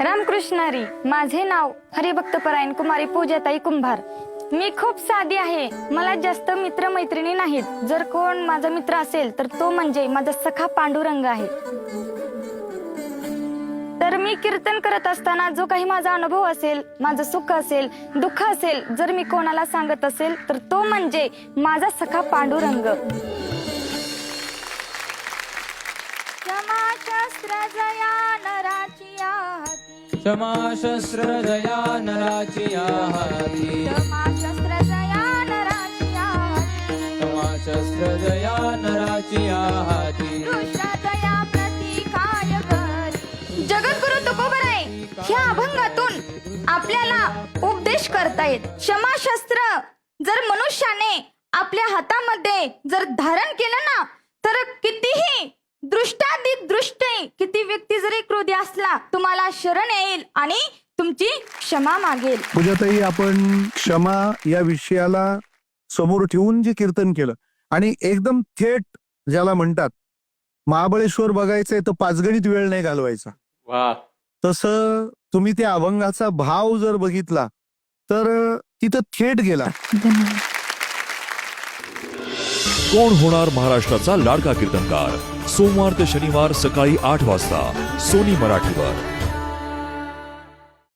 रामकृष्णारी माझे नाव हरिभक्तपरायण कुमारी पूजाताई कुंभार. मी खूप साधी आहे मला जास्त मित्र मैत्रिणी नाहीत. जर कोण माझा मित्र असेल तर तो म्हणजे माझा सखा पांडुरंग आहे. तर मी कीर्तन करत असताना जो काही माझा अनुभव असेल माझं सुख असेल दुःख असेल जर मी कोणाला सांगत असेल तर तो म्हणजे माझा सखा पांडुरंग. हाती क्षमाशस्त्र दया नराची नराची हाती क्षमाशस्त्र दया नराची हाती दया प्रतिकाय करी जगद्गुरु तुकोबराय ह्या अभंगातून आपल्याला उपदेश करतायत क्षमाशास्त्र जर मनुष्याने आपल्या हातामध्ये जर धारण केलं ना तर कितीही दृष्टादी दृष्टी किती व्यक्ती जरी क्रोधी असला तुम्हाला शरण येईल आणि तुमची क्षमा मागेल. पूजाताई आपण क्षमा या विषयाला समोर ठेवून जे कीर्तन केलं आणि एकदम थेट ज्याला म्हणतात महाबळेश्वर बघायचंय तर पाचगणित वेळ नाही घालवायचा. वा. तसं तुम्ही त्या अभंगाचा भाव जर बघितला तर तिथं थेट गेला. कोण होणार महाराष्ट्राचा लाडका कीर्तनकार? सोमवार ते शनिवार सकाळी आठ वाजता सोनी मराठीवर.